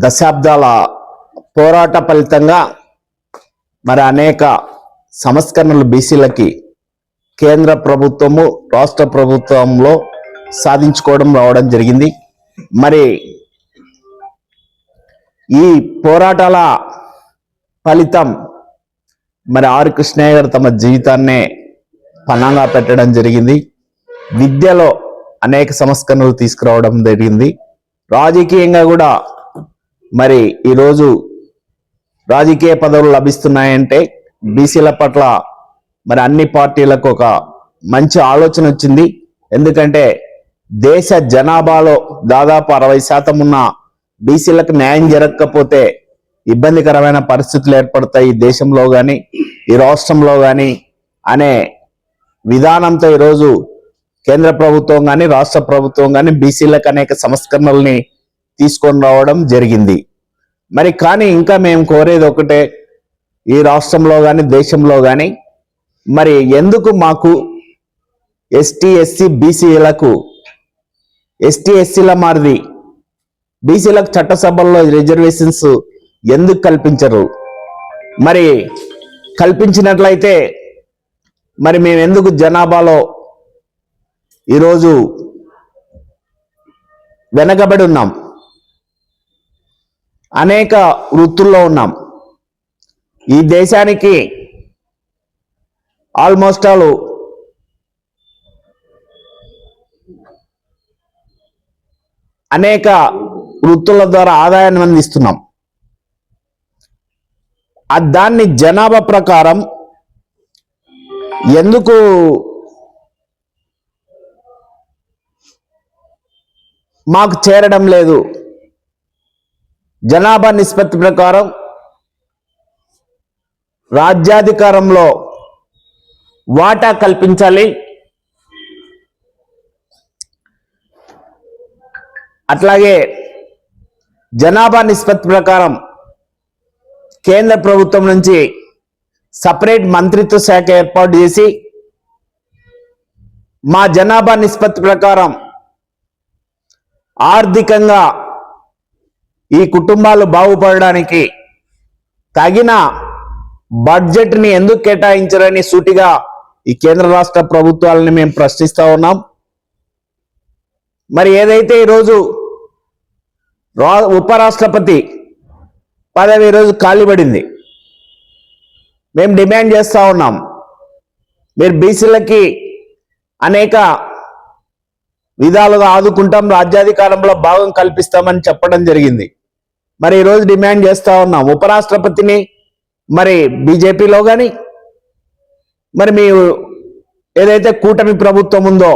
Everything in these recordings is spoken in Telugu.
దశాబ్దాల పోరాట ఫలితంగా మరి అనేక సంస్కరణలు బీసీలకి కేంద్ర ప్రభుత్వము రాష్ట్ర ప్రభుత్వంలో సాధించుకోవడం రావడం జరిగింది. మరి ఈ పోరాటాల ఫలితం మరి ఆర్ కృష్ణయ్య గారు తమ జీవితాన్నే పణంగా పెట్టడం జరిగింది. విద్యలో అనేక సంస్కరణలు తీసుకురావడం జరిగింది. రాజకీయంగా కూడా మరి ఈరోజు రాజకీయ పదవులు లభిస్తున్నాయంటే బీసీల పట్ల మరి అన్ని పార్టీలకు ఒక మంచి ఆలోచన వచ్చింది. ఎందుకంటే దేశ జనాభాలో దాదాపు అరవై శాతం ఉన్న బీసీలకు న్యాయం జరగకపోతే ఇబ్బందికరమైన పరిస్థితులు ఏర్పడతాయి ఈ దేశంలో కానీ ఈ రాష్ట్రంలో కానీ అనే విధానంతో ఈరోజు కేంద్ర ప్రభుత్వం కానీ రాష్ట్ర ప్రభుత్వం కానీ బీసీలకు అనేక సంస్కరణల్ని తీసుకొని రావడం జరిగింది. మరి కానీ ఇంకా మేము కోరేది ఒకటే ఈ రాష్ట్రంలో కానీ దేశంలో కానీ మరి ఎందుకు మాకు ఎస్టీ ఎస్సీ బీసీలకు ఎస్టీ ఎస్సీల మారిది బీసీలకు చట్టసభల్లో రిజర్వేషన్స్ ఎందుకు కల్పించరు? మరి కల్పించినట్లయితే మరి మేము ఎందుకు జనాభాలో ఈరోజు వెనకబడి ఉన్నాం? అనేక వృత్తుల్లో ఉన్నాం. ఈ దేశానికి ఆల్మోస్ట్ ఆల్ అనేక వృత్తుల ద్వారా ఆదాయాన్ని అందిస్తున్నాం. ఆ దాన్ని జనాభా ప్రకారం ఎందుకు మాకు చేరడం లేదు? జనాభా నిష్పత్తి ప్రకారం రాజ్యాధికారంలో వాటా కల్పించాలి. అట్లాగే జనాభా నిష్పత్తి ప్రకారం కేంద్ర ప్రభుత్వం నుంచి సపరేట్ మంత్రిత్వ శాఖ ఏర్పాటు చేసి మా జనాభా నిష్పత్తి ప్రకారం ఆర్థికంగా ఈ కుటుంబాలు బాగుపడడానికి తగిన బడ్జెట్ని ఎందుకు కేటాయించరని సూటిగా ఈ కేంద్ర రాష్ట్ర ప్రభుత్వాలని మేము ప్రశ్నిస్తూ ఉన్నాం. మరి ఏదైతే ఈరోజు రా ఉపరాష్ట్రపతి పదవి ఈరోజు ఖాళీపడింది మేము డిమాండ్ చేస్తూ ఉన్నాం. మీరు బీసీలకి అనేక విధాలుగా ఆదుకుంటాం రాజ్యాధికారంలో భాగం కల్పిస్తామని చెప్పడం జరిగింది. మరి ఈరోజు డిమాండ్ చేస్తా ఉన్నాం. ఉపరాష్ట్రపతిని మరి బీజేపీలో కానీ మరి మీ ఏదైతే కూటమి ప్రభుత్వం ఉందో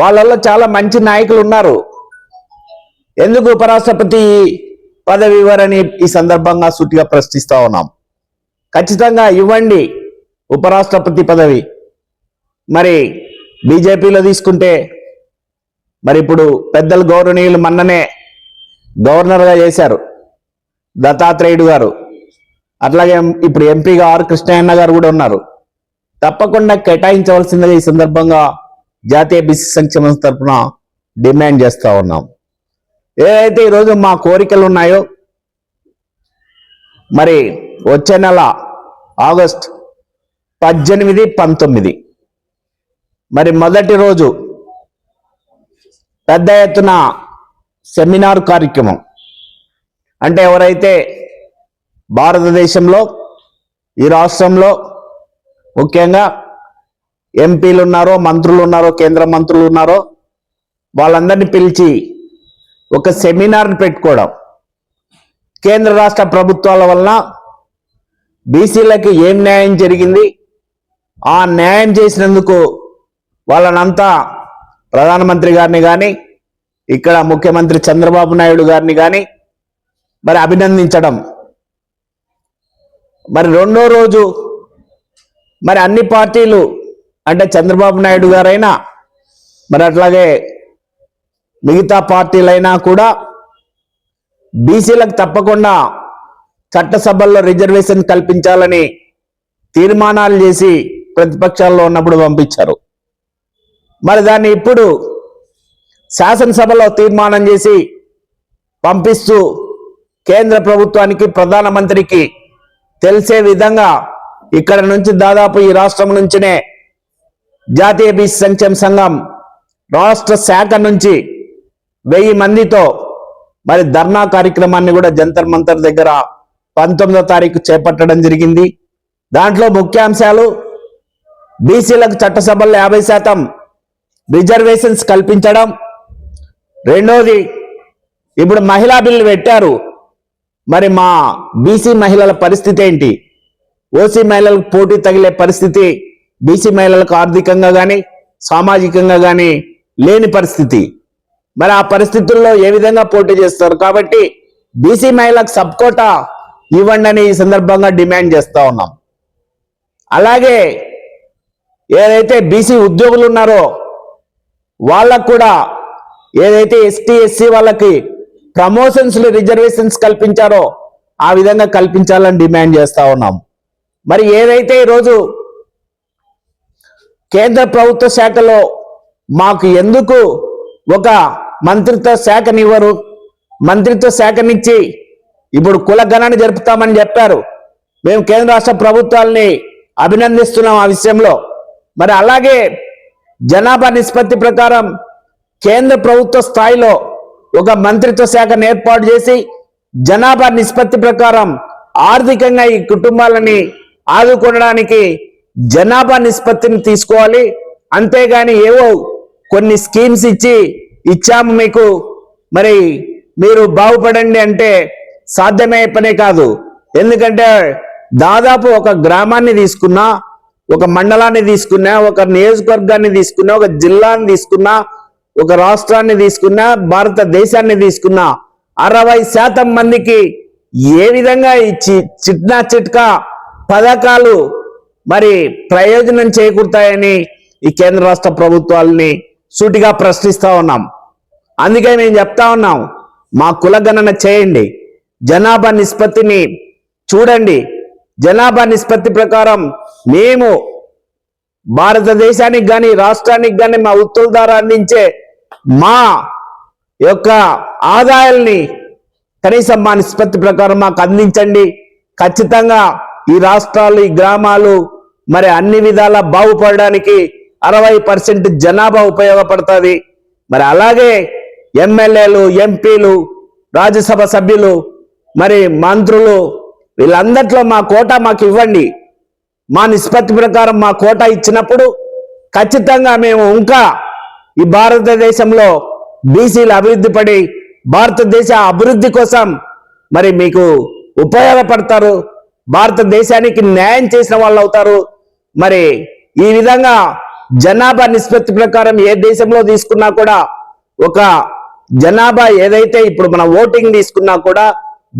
వాళ్ళల్లో చాలా మంచి నాయకులు ఉన్నారు. ఎందుకు ఉపరాష్ట్రపతి పదవి ఇవ్వరని ఈ సందర్భంగా సూటిగా ప్రశ్నిస్తా ఉన్నాం. ఖచ్చితంగా ఇవ్వండి ఉపరాష్ట్రపతి పదవి. మరి బీజేపీలో తీసుకుంటే మరి ఇప్పుడు పెద్దలు గౌరవనీయులు మన్ననే గవర్నర్గా చేశారు. దత్తాత్రేయుడు గారు. అట్లాగే ఇప్పుడు ఎంపీగా ఆర్ కృష్ణయ్యన్న గారు కూడా ఉన్నారు. తప్పకుండా కేటాయించవలసిందిగా ఈ సందర్భంగా జాతీయ బీసీ సంక్షేమ తరఫున డిమాండ్ చేస్తూ ఉన్నాం. ఏదైతే ఈరోజు మా కోరికలు ఉన్నాయో మరి వచ్చే నెల ఆగస్ట్ పద్దెనిమిది పంతొమ్మిది. మరి మొదటి రోజు పెద్ద ఎత్తున సెమినార్ కార్యక్రమం. అంటే ఎవరైతే భారతదేశంలో ఈ రాష్ట్రంలో ముఖ్యంగా ఎంపీలు ఉన్నారో మంత్రులు ఉన్నారో కేంద్ర మంత్రులు ఉన్నారో వాళ్ళందరినీ పిలిచి ఒక సెమినార్ని పెట్టుకోవడం. కేంద్ర రాష్ట్ర ప్రభుత్వాల వలన బీసీలకి ఏం న్యాయం జరిగింది ఆ న్యాయం చేసినందుకు వాళ్ళనంతా ప్రధానమంత్రి గారిని కానీ ఇక్కడ ముఖ్యమంత్రి చంద్రబాబు నాయుడు గారిని కానీ మరి అభినందించడం. మరి రెండో రోజు మరి అన్ని పార్టీలు అంటే చంద్రబాబు నాయుడు గారైనా మరి అట్లాగే మిగతా పార్టీలైనా కూడా బీసీలకు తప్పకుండా చట్టసభల్లో రిజర్వేషన్ కల్పించాలని తీర్మానాలు చేసి ప్రతిపక్షాల్లో ఉన్నప్పుడు పంపించారు. మరి దాన్ని ఇప్పుడు శాసనసభలో తీర్మానం చేసి పంపిస్తూ కేంద్ర ప్రభుత్వానికి ప్రధానమంత్రికి తెలిసే విధంగా ఇక్కడ నుంచి దాదాపు ఈ రాష్ట్రం నుంచినే జాతీయ బీసీ సంక్షేమ సంఘం రాష్ట్ర శాఖ నుంచి వెయ్యి మందితో మరి ధర్నా కార్యక్రమాన్ని కూడా జంతర్ మంతర్ దగ్గర పంతొమ్మిదో తారీఖు చేపట్టడం జరిగింది. దాంట్లో ముఖ్యాంశాలు బీసీలకు చట్టసభల్లో యాభై శాతం రిజర్వేషన్స్ కల్పించడం రెండోది ఇప్పుడు మహిళా బిల్లు పెట్టారు. మరి మా బీసీ మహిళల పరిస్థితి ఏంటి? ఓసీ మహిళలకు పోటీ తగిలే పరిస్థితి బీసీ మహిళలకు ఆర్థికంగా కానీ సామాజికంగా కానీ లేని పరిస్థితి. మరి ఆ పరిస్థితుల్లో ఏ విధంగా పోటీ చేస్తారు? కాబట్టి బీసీ మహిళలకు సబ్ కోటా ఇవ్వండి అని ఈ సందర్భంగా డిమాండ్ చేస్తూ ఉన్నాం. అలాగే ఏదైతే బీసీ ఉద్యోగులు ఉన్నారో వాళ్ళకు కూడా ఏదైతే ఎస్టీ ఎస్సీ వాళ్ళకి ప్రమోషన్స్ రిజర్వేషన్స్ కల్పించారో ఆ విధంగా కల్పించాలని డిమాండ్ చేస్తా ఉన్నాం. మరి ఏదైతే ఈరోజు కేంద్ర ప్రభుత్వ శాఖలో మాకు ఎందుకు ఒక మంత్రిత్వ శాఖనివ్వరు మంత్రిత్వ శాఖనిచ్చి ఇప్పుడు కులగణాన్ని జరుపుతామని చెప్పారు. మేము కేంద్ర రాష్ట్ర ప్రభుత్వాల్ని అభినందిస్తున్నాం ఆ విషయంలో. మరి అలాగే జనాభా నిష్పత్తి ప్రకారం కేంద్ర ప్రభుత్వ స్థాయిలో ఒక మంత్రిత్వ శాఖను ఏర్పాటు చేసి జనాభా నిష్పత్తి ప్రకారం ఆర్థికంగా ఈ కుటుంబాలని ఆదుకోవడానికి జనాభా నిష్పత్తిని తీసుకోవాలి. అంతేగాని ఏవో కొన్ని స్కీమ్స్ ఇచ్చి ఇచ్చాము మీకు. మరి మీరు బాగుపడండి అంటే సాధ్యమయ్యే పనే కాదు. ఎందుకంటే దాదాపు ఒక గ్రామాన్ని తీసుకున్నా ఒక మండలాన్ని తీసుకున్నా ఒక నియోజకవర్గాన్ని తీసుకున్నా ఒక జిల్లాని తీసుకున్నా ఒక రాష్ట్రాన్ని తీసుకున్నా భారతదేశాన్ని తీసుకున్నా అరవై శాతం మందికి ఏ విధంగా ఈ చి- చిట్నా చిట్కా పథకాలు మరి ప్రయోజనం చేకూరుతాయని ఈ కేంద్ర రాష్ట్ర ప్రభుత్వాలని సూటిగా ప్రశ్నిస్తా ఉన్నాం. అందుకే మేము చెప్తా ఉన్నాం మా కులగణన చేయండి జనాభా నిష్పత్తిని చూడండి. జనాభా నిష్పత్తి ప్రకారం మేము భారతదేశానికి కానీ రాష్ట్రానికి కానీ మా ఉత్తుల ద్వారా అందించే మా యొక్క ఆదాయాల్ని కనీసం మా నిష్పత్తి ప్రకారం మాకు అందించండి. ఖచ్చితంగా ఈ రాష్ట్రాలు ఈ గ్రామాలు మరి అన్ని విధాల బాగుపడడానికి అరవై పర్సెంట్ జనాభా ఉపయోగపడుతుంది. మరి అలాగే ఎమ్మెల్యేలు ఎంపీలు రాజ్యసభ సభ్యులు మరి మంత్రులు వీళ్ళందట్లో మా కోట మాకు ఇవ్వండి. మా నిష్పత్తి ప్రకారం మా కోట ఇచ్చినప్పుడు ఖచ్చితంగా మేము ఇంకా ఈ భారతదేశంలో బీసీలు అభివృద్ధి పడి భారతదేశ అభివృద్ధి కోసం మరి మీకు ఉపయోగపడతారు. భారతదేశానికి న్యాయం చేసిన వాళ్ళు అవుతారు. మరి ఈ విధంగా జనాభా నిష్పత్తి ప్రకారం ఏ దేశంలో తీసుకున్నా కూడా ఒక జనాభా ఏదైతే ఇప్పుడు మనం ఓటింగ్ తీసుకున్నా కూడా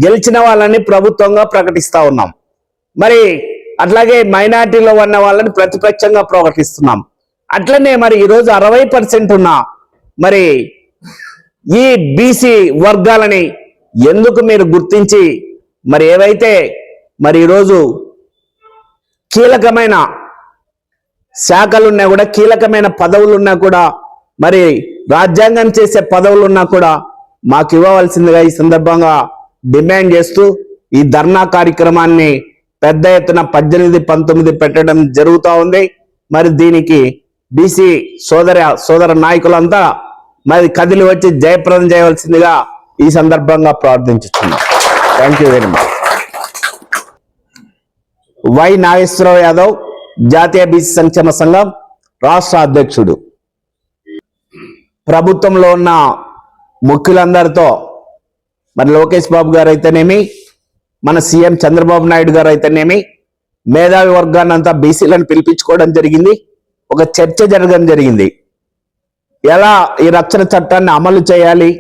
గెలిచిన వాళ్ళని ప్రభుత్వంగా ప్రకటిస్తా ఉన్నాం. మరి అట్లాగే మైనార్టీలో ఉన్న వాళ్ళని ప్రతిపక్షంగా ప్రకటిస్తున్నాం. అట్లనే మరి ఈరోజు అరవై పర్సెంట్ ఉన్న మరి ఈ బీసీ వర్గాలని ఎందుకు మీరు గుర్తించి మరి ఏవైతే మరి ఈరోజు కీలకమైన శాఖలున్నా కూడా కీలకమైన పదవులు ఉన్నా కూడా మరి రాజ్యాంగం చేసే పదవులున్నా కూడా మాకు ఇవ్వవలసిందిగా ఈ సందర్భంగా డిమాండ్ చేస్తూ ఈ ధర్నా కార్యక్రమాన్ని పెద్ద ఎత్తున పద్దెనిమిది పంతొమ్మిది పెట్టడం జరుగుతూ ఉంది. మరి దీనికి బీసీ సోదర సోదర నాయకులంతా మరి కదిలి వచ్చి జయప్రదం చేయవలసిందిగా ఈ సందర్భంగా ప్రార్థించుతున్నాం thank you very much Y Nageswara Rao Yadav జాతీయ బీసీ సంక్షేమ సంఘం రాష్ట్ర అధ్యక్షుడు. ప్రభుత్వంలో ఉన్న ముఖ్యులందరితో మరి లోకేష్ బాబు గారు అయితేనేమి మన సీఎం చంద్రబాబు నాయుడు గారు అయితేనేమి మేధావి వర్గాన్ని అంతా బీసీలను పిలిపించుకోవడం జరిగింది. ఒక చర్చ జరగడం జరిగింది. ఎలా ఈ రక్షణ చట్టాన్ని అమలు చేయాలి?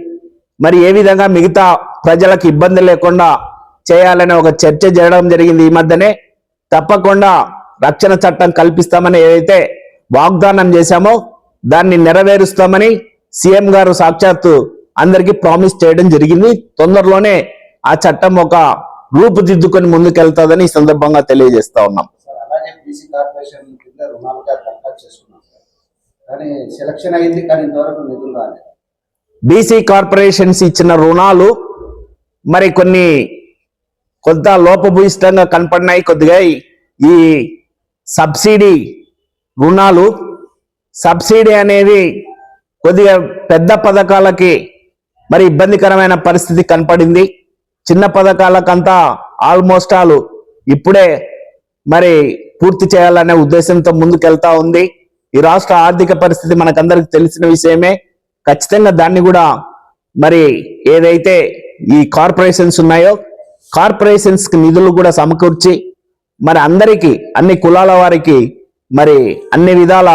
మరి ఏ విధంగా మిగతా ప్రజలకు ఇబ్బంది లేకుండా చేయాలనే ఒక చర్చ జరగడం జరిగింది. ఈ మధ్యనే తప్పకుండా రక్షణ చట్టం కల్పిస్తామని ఏదైతే వాగ్దానం చేశామో దాన్ని నెరవేరుస్తామని సీఎం గారు సాక్షాత్తు అందరికీ ప్రామిస్ చేయడం జరిగింది. తొందరలోనే ఆ చట్టం ఒక రూపుదిద్దుకొని ముందుకెళ్తాదని ఈ సందర్భంగా తెలియజేస్తా ఉన్నాం. సార్ బీసీ రుణాలుగా దరఖాస్తు చేసుకున్నాం సార్. కానీ సెలక్షన్ అయింది కానీ ఇంతవరకు నిధులు రాలేదు. బీసీ కార్పొరేషన్స్ ఇచ్చిన రుణాలు మరి కొన్ని కొంత లోపభూయిష్టంగా కనపడినాయి. కొద్దిగా ఈ- ఈ సబ్సిడీ రుణాలు సబ్సిడీ అనేది కొద్దిగా పెద్ద పథకాలకి మరి ఇబ్బందికరమైన పరిస్థితి కనపడింది. చిన్న పథకాలకంతా ఆల్మోస్ట్ ఆల్ ఇప్పుడే మరి పూర్తి చేయాలనే ఉద్దేశంతో ముందుకెళ్తా ఉంది. ఈ రాష్ట్ర ఆర్థిక పరిస్థితి మనకందరికి తెలిసిన విషయమే. ఖచ్చితంగా దాన్ని కూడా మరి ఏదైతే ఈ కార్పొరేషన్స్ ఉన్నాయో కార్పొరేషన్స్కి నిధులు కూడా సమకూర్చి మరి అందరికీ అన్ని కులాల వారికి మరి అన్ని విధాల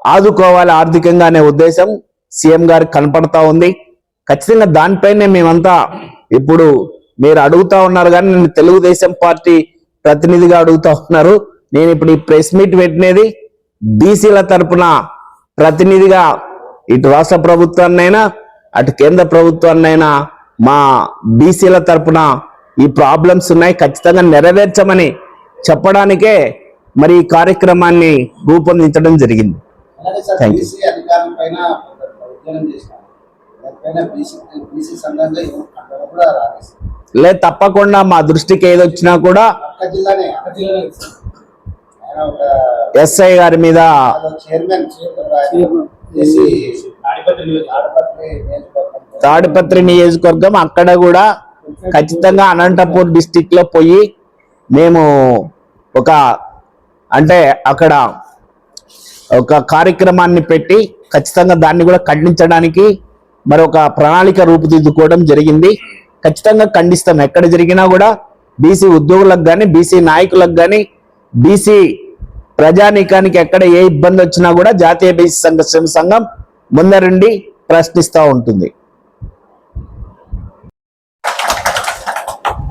ఆదుకోవాలి ఆర్థికంగా అనే ఉద్దేశం సీఎం గారికి కనపడతా ఉంది. ఖచ్చితంగా దానిపైనే మేమంతా ఇప్పుడు మీరు అడుగుతా ఉన్నారు కానీ నేను తెలుగుదేశం పార్టీ ప్రతినిధిగా అడుగుతా ఉన్నారు. నేను ఇప్పుడు ఈ ప్రెస్ మీట్ పెట్టినది బీసీల తరపున ప్రతినిధిగా ఇటు రాష్ట్ర ప్రభుత్వాన్నైనా అటు కేంద్ర ప్రభుత్వాన్నైనా మా బీసీల తరపున ఈ ప్రాబ్లమ్స్ ఉన్నాయి. ఖచ్చితంగా నెరవేర్చమని చెప్పడానికే మరి ఈ కార్యక్రమాన్ని రూపొందించడం జరిగింది. కూడా రాలేదు. లేదు తప్పకుండా మా దృష్టికి ఏది వచ్చినా కూడా ఎస్ఐ గారి మీద తాడిపత్రి నియోజకవర్గం. అక్కడ కూడా ఖచ్చితంగా అనంతపూర్ డిస్టిక్లో పోయి మేము ఒక అంటే అక్కడ ఒక కార్యక్రమాన్ని పెట్టి ఖచ్చితంగా దాన్ని కూడా ఖండించడానికి మరి ఒక ప్రణాళిక రూపుదిద్దుకోవడం జరిగింది. ఖచ్చితంగా ఖండిస్తాం. ఎక్కడ జరిగినా కూడా బీసీ ఉద్యోగులకు కానీ బీసీ నాయకులకు కానీ బీసీ ప్రజానీకానికి ఎక్కడ ఏ ఇబ్బంది వచ్చినా కూడా జాతీయ బీసీ సంఘర్షణ సంఘం ముందరుండి ప్రశ్నిస్తూ ఉంటుంది.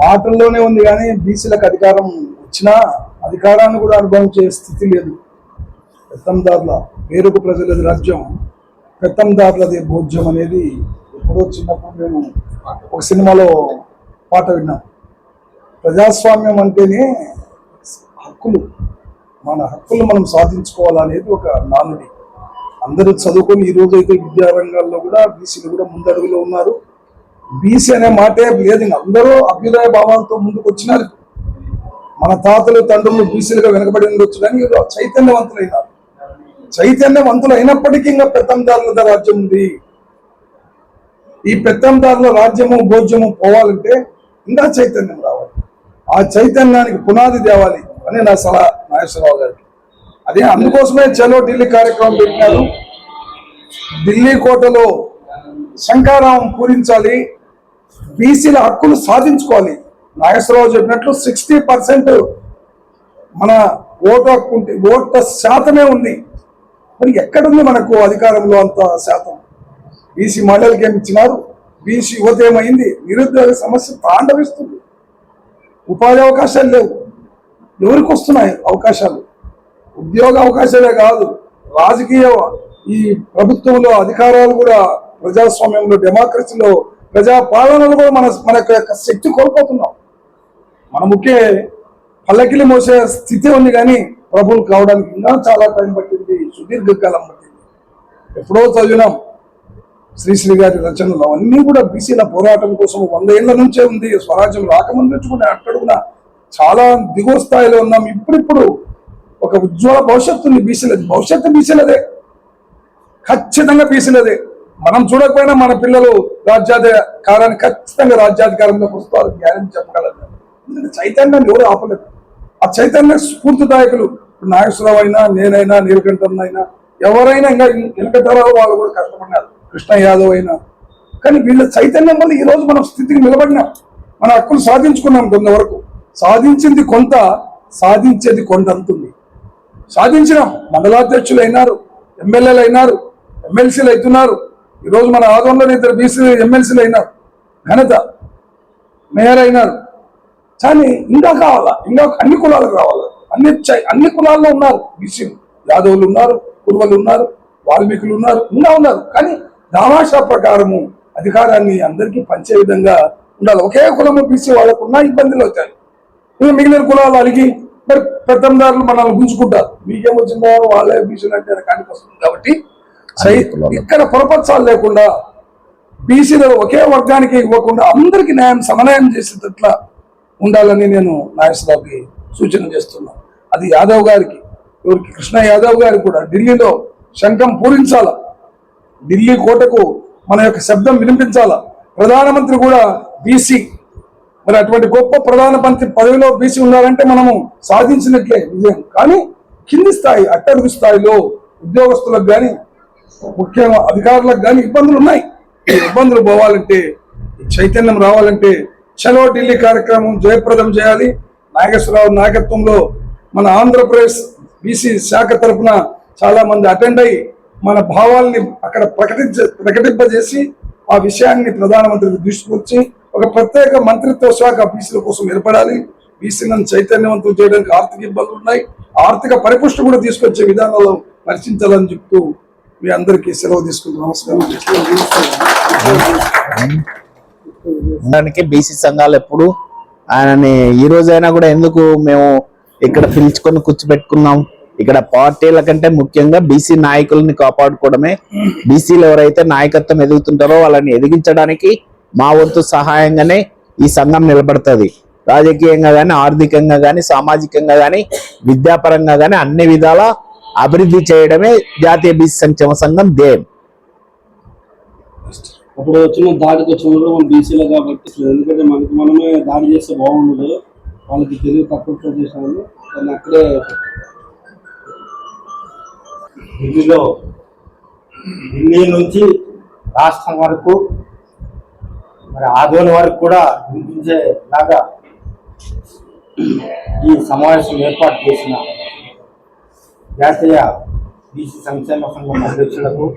మాటల్లోనే ఉంది కానీ బీసీలకు అధికారం వచ్చినా అధికారాన్ని కూడా అనుభవించే స్థితి లేదు. పెత్తందారుల పేరుకు ప్రజలది రాజ్యం పెత్తందారులది భోజ్యం అనేది ఎప్పుడో చిన్నప్పుడు మేము ఒక సినిమాలో పాట విన్నాం ప్రజాస్వామ్యం అంటేనే హక్కులు. మన హక్కులు మనం సాధించుకోవాలనేది ఒక నానుడి. అందరూ చదువుకొని ఈ రోజు అయితే విద్యారంగాల్లో కూడా బీసీలు కూడా ముందడుగులో ఉన్నారు. బీసీ అనే మాటే లేదు. అందరూ అభ్యుదయ భావాలతో ముందుకు వచ్చినారు మన తాతలు తండ్రులు బీసీలుగా వెనకబడి ఉండొచ్చు కానీ చైతన్యవంతులైనారు. చైతన్యవంతులు అయినప్పటికీ ఇంకా పెత్తందారుల రాజ్యం ఉంది. ఈ పెత్తందారుల రాజ్యము భోజ్యము పోవాలంటే ఇంకా చైతన్యం ఆ చైతన్యానికి పునాది తేవాలి అని నా సలహా నాగేశ్వరరావు గారికి. అదే అందుకోసమే చలో ఢిల్లీ కార్యక్రమం పెట్టినారు. ఢిల్లీ కోటలో శంకారావం పూరించాలి. బీసీల హక్కులు సాధించుకోవాలి. నాగేశ్వరరావు చెప్పినట్లు సిక్స్టీ పర్సెంట్ మన ఓటు హక్కు ఉంటే ఓట్ల శాతమే ఉంది. మరి ఎక్కడుంది మనకు అధికారంలో అంత శాతం? బీసీ మహిళలకి ఏమి ఇచ్చినారు? బీసీ యువత ఏమైంది? నిరుద్యోగ సమస్య తాండవిస్తుంది. ఉపాధి అవకాశాలు లేవు. ఎవరికి వస్తున్నాయి అవకాశాలు? ఉద్యోగ అవకాశాలే కాదు రాజకీయ ఈ ప్రభుత్వంలో అధికారాలు కూడా ప్రజాస్వామ్యంలో డెమోక్రసీలో ప్రజా పాలనలో కూడా మన మన యొక్క శక్తి కోల్పోతున్నాం. మన ముఖ్య పల్లకిలి మోసే స్థితి ఉంది కానీ ప్రభువులు కావడానికి ఇంకా చాలా టైం పట్టింది సుదీర్ఘకాలం పట్టింది. ఎప్పుడో చదివినాం శ్రీశ్రీ గారి రచనలు అవన్నీ కూడా బీసీల పోరాటం కోసం వంద ఏళ్ళ నుంచే ఉంది. స్వరాజ్యం రాకముందు నుంచి కూడా అక్కడున్న చాలా దిగువ స్థాయిలో ఉన్నాం. ఇప్పుడిప్పుడు ఒక ఉజ్వల భవిష్యత్తుని బీసీలది. భవిష్యత్తు బీసీలదే. ఖచ్చితంగా బీసీలదే. మనం చూడకపోయినా మన పిల్లలు రాజ్యాధికారాన్ని ఖచ్చితంగా రాజ్యాధికారంలోకి వస్తారు గ్యారెంటీ చెప్పగలరు. ఎందుకంటే చైతన్యాన్ని ఎవరు ఆపలేదు. ఆ చైతన్య స్ఫూర్తిదాయకులు నాగేశ్వరరావు అయినా నేనైనా నీలకంఠన్ అయినా ఎవరైనా ఇంకా వెనకతరాలు వాళ్ళు కూడా కష్టపడినారు కృష్ణ యాదవ్ అయినా. కానీ వీళ్ళ చైతన్యం వల్ల ఈరోజు మనం స్థితికి నిలబడినాం. మన హక్కులు సాధించుకున్నాం కొంతవరకు. సాధించింది కొంత సాధించేది కొండంతుంది సాధించినాం. మండలాధ్యక్షులు అయినారు ఎమ్మెల్యేలు అయినారు ఎమ్మెల్సీలు అవుతున్నారు. ఈరోజు మన ఆదోళనలో ఇద్దరు బీసీ ఎమ్మెల్సీలు అయినారు. ఘనత మేయర్ అయినారు. కానీ ఇంకా కావాలా? ఇంకా అన్ని కులాలకు రావాలి? అన్ని చై- అన్ని కులాల్లో ఉన్నారు. బీసీలు యాదవులు ఉన్నారు కురువలు ఉన్నారు వాల్మీకులు ఉన్నారు ఇంకా ఉన్నారు. కానీ దామాషా ప్రకారము అధికారాన్ని అందరికీ పంచే విధంగా ఉండాలి. ఒకే కులము వాళ్ళకు ఉన్న ఇబ్బందులు వచ్చాయి ఇంకా మిగిలిన కులాలు అలిగి మరి పెద్దందారులు మనల్ని గుంజుకుంటారు. మీకేమొచ్చిందో వాళ్ళే బీసీలు అంటే కానికి వస్తుంది కాబట్టి ఇక్కడ పొరపచ్చాలు లేకుండా బీసీలో ఒకే వర్గానికి ఇవ్వకుండా అందరికీ న్యాయం సమన్వయం చేసేటట్లా ఉండాలని నేను నాగేశ్వరరావుకి సూచన చేస్తున్నాను అది యాదవ్ గారికి ఎవరికి? కృష్ణ యాదవ్ గారికి కూడా. ఢిల్లీలో శంఖం పూరించాల? ఢిల్లీ కోటకు మన యొక్క శబ్దం వినిపించాల? ప్రధానమంత్రి కూడా బీసీ. మరి అటువంటి గొప్ప ప్రధానమంత్రి పదవిలో బీసీ ఉండాలంటే మనము సాధించినట్లే విజయం. కానీ కింది స్థాయి అట్టడుగు స్థాయిలో ఉద్యోగస్తులకు కానీ ముఖ్యంగా అధికారులకు కానీ ఇబ్బందులు ఉన్నాయి. ఇబ్బందులు పోవాలంటే చైతన్యం రావాలంటే చలో ఢిల్లీ కార్యక్రమం జయప్రదం చేయాలి. నాగేశ్వరరావు నాయకత్వంలో మన ఆంధ్రప్రదేశ్ బీసీ శాఖ తరఫున చాలా మంది అటెండ్ అయ్యి మన భావాల్ని అక్కడ ప్రకటించ ప్రకటింపజేసి ఆ విషయాన్ని ప్రధానమంత్రికి దృష్టికొచ్చి ఒక ప్రత్యేక మంత్రిత్వ శాఖ బీసీల కోసం ఏర్పడాలి. బీసీలను చైతన్యవంతం చేయడానికి ఆర్థిక ఇబ్బందులు ఉన్నాయి. ఆర్థిక పరిపుష్టి కూడా తీసుకొచ్చే విధానాలు పరిశీలించాలని చెప్తూ మీ అందరికీ సెలవు తీసుకుంటూ నమస్కారం. బీసీ సంఘాలు ఎప్పుడు ఆయనని ఈ రోజైనా కూడా ఎందుకు మేము ఇక్కడ పిలుచుకొని కూర్చోబెట్టుకున్నాం? ఇక్కడ పార్టీల కంటే ముఖ్యంగా బీసీ నాయకుల్ని కాపాడుకోవడమే. బీసీలు ఎవరైతే నాయకత్వం ఎదుగుతుంటారో వాళ్ళని ఎదిగించడానికి మా వంతు సహాయంగానే ఈ సంఘం నిలబడుతుంది. రాజకీయంగా కానీ ఆర్థికంగా కానీ సామాజికంగా కానీ విద్యాపరంగా కానీ అన్ని విధాల అభివృద్ధి చేయడమే జాతీయ బీసీ సంక్షేమ సంఘం ధ్యేయం. అప్పుడు వచ్చిన దాడికి వచ్చినప్పుడు మనం బీసీలో కాబట్టి ఎందుకంటే మనకి మనమే దాడి చేస్తే బాగుండదు. వాళ్ళకి తెలివి తక్కువ చేశాను అక్కడే ఢిల్లీలో ఢిల్లీ నుంచి రాష్ట్రం వరకు మరి ఆదోళన వరకు కూడా వినిపించేలాగా ఈ సమావేశం ఏర్పాటు చేసిన జాతీయ బీసీ సంక్షేమ సంఘం అధ్యక్షులకు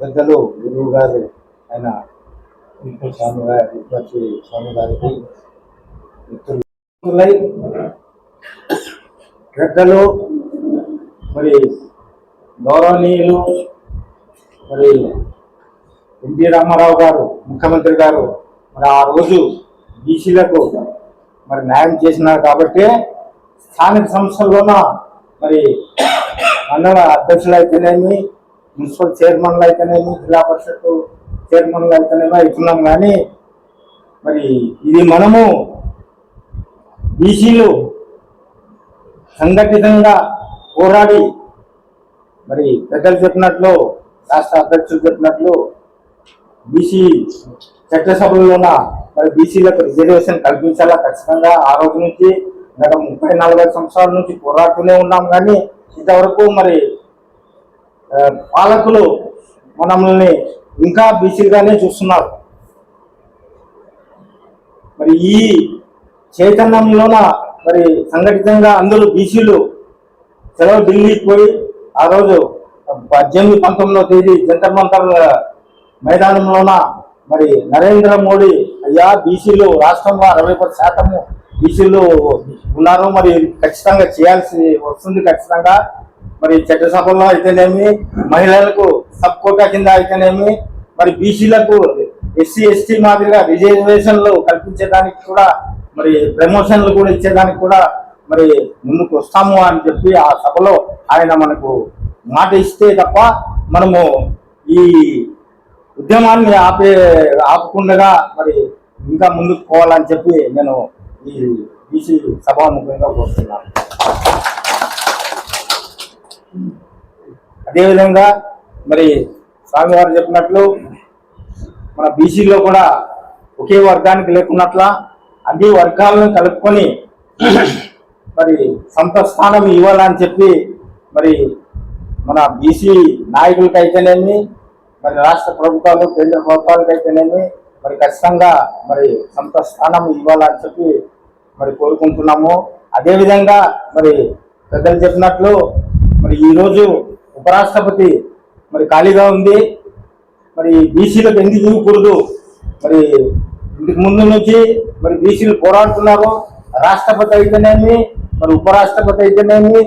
పెద్దలు గురువు గారు ఆయన స్వామి గారి స్వామి గారికి మిత్రులై పెద్దలు మరి గౌరవనీయులు మరి ఎన్టీ రామారావు గారు ముఖ్యమంత్రి గారు మరి ఆ రోజు బీసీలకు మరి న్యాయం చేసినారు కాబట్టి స్థానిక సంస్థల్లోన మరి మండల అధ్యక్షులు అయితేనేమి మున్సిపల్ చైర్మన్లు అయితేనేమి జిల్లా పరిషత్ చైర్మన్లు అయితేనేమి అవుతున్నాం కానీ మరి ఇది మనము బీసీలు సంఘటితంగా పోరాడి మరి పెద్దలు చెప్పినట్లు రాష్ట్ర అధ్యక్షులు చెప్పినట్లు బీసీ చట్టసభల్లోన మరి బీసీలకు రిజర్వేషన్ కల్పించాలా? ఖచ్చితంగా ఆ రోజు నుంచి గత ముప్పై నలభై సంవత్సరాల నుంచి పోరాడుతూనే ఉన్నాం కానీ ఇంతవరకు మరి పాలకులు మనల్ని ఇంకా బీసీలుగానే చూస్తున్నారు. మరి ఈ చైతన్యంలోన మరి సంఘటితంగా అందరూ బీసీలు సెలవు ఢిల్లీకి పోయి ఆ రోజు పద్దెనిమిది పంతొమ్మిదవ తేదీ జంతర్ మంతర్ మైదానంలోన మరి నరేంద్ర మోడీ అయ్యా బీసీలు రాష్ట్రంలో అరవై పది శాతము బీసీలు ఉన్నారు. మరి ఖచ్చితంగా చేయాల్సి వస్తుంది ఖచ్చితంగా. మరి చట్టసభలో అయితేనేమి మహిళలకు సబ్ కోటా కింద అయితేనేమి మరి బీసీలకు ఎస్సీ ఎస్టీ మాదిరిగా రిజర్వేషన్లు కల్పించేదానికి కూడా మరి ప్రమోషన్లు కూడా ఇచ్చేదానికి కూడా మరి ముందుకు వస్తాము అని చెప్పి ఆ సభలో ఆయన మనకు మాట ఇస్తే తప్ప మనము ఈ ఉద్యమాన్ని ఆపే ఆపకుండా మరి ఇంకా ముందుకు పోవాలని చెప్పి నేను ఈ బీసీ సభాముఖంగా కోరుతున్నాను. అదేవిధంగా మరి స్వామివారు చెప్పినట్లు మన బీసీలో కూడా ఒకే వర్గానికి లేకున్నట్ల అన్ని వర్గాలను కలుపుకొని మరి సొంత స్థానం ఇవ్వాలని చెప్పి మరి మన బీసీ నాయకులకి అయితేనేమి మరి రాష్ట్ర ప్రభుత్వాలు కేంద్ర ప్రభుత్వాలకు అయితేనేమి మరి ఖచ్చితంగా మరి సొంత స్థానం ఇవ్వాలని చెప్పి మరి కోరుకుంటున్నాము. అదేవిధంగా మరి పెద్దలు చెప్పినట్లు మరి ఈరోజు ఉపరాష్ట్రపతి మరి ఖాళీగా ఉంది. మరి బీసీలకు ఎందుకు ఇవ్వకూడదు? మరి ఇంతకు ముందు నుంచి మరి బీసీలు పోరాడుతున్నారు. రాష్ట్రపతి అయితేనేమి మరి ఉపరాష్ట్రపతి అయితేనేమి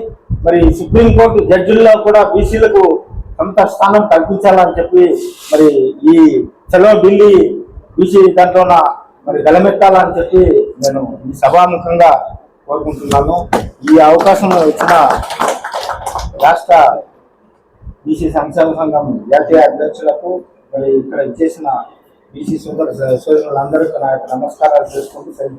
మరి సుప్రీంకోర్టు జడ్జిల్లో కూడా బీసీలకు సొంత స్థానం కల్పించాలని చెప్పి మరి ఈ చలో ఢిల్లీ బీసీ దాంట్లోన మరి గలమెత్తాలని చెప్పి నేను ఈ సభాముఖంగా కోరుకుంటున్నాను. ఈ అవకాశం ఇచ్చిన రాష్ట్ర బీసీ సంక్షేమ సంఘం జాతీయ అధ్యక్షులకు మరి ఇక్కడ చేసిన బీసీ సోదరు సోదరులందరికీ నా యొక్క నమస్కారాలు చేసుకుంటూ సెలవు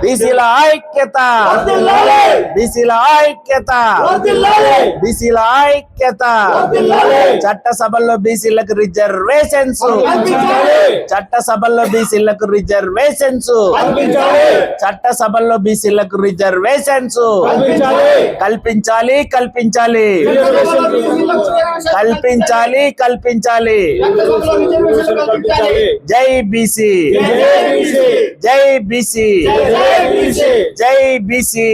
బీసీల ఐక్యత. బీసీల ఐక్యత. బీసీల ఐక్యత. చట్టసభల్లో బీసీలకు రిజర్వేషన్స్. చట్టసభల్లో బీసీలకు రిజర్వేషన్స్. చట్టసభల్లో బీసీలకు రిజర్వేషన్స్. కల్పించాలి కల్పించాలి. కల్పించాలి కల్పించాలి. జై బీసీ. జై బీసీ. జై బీసీ.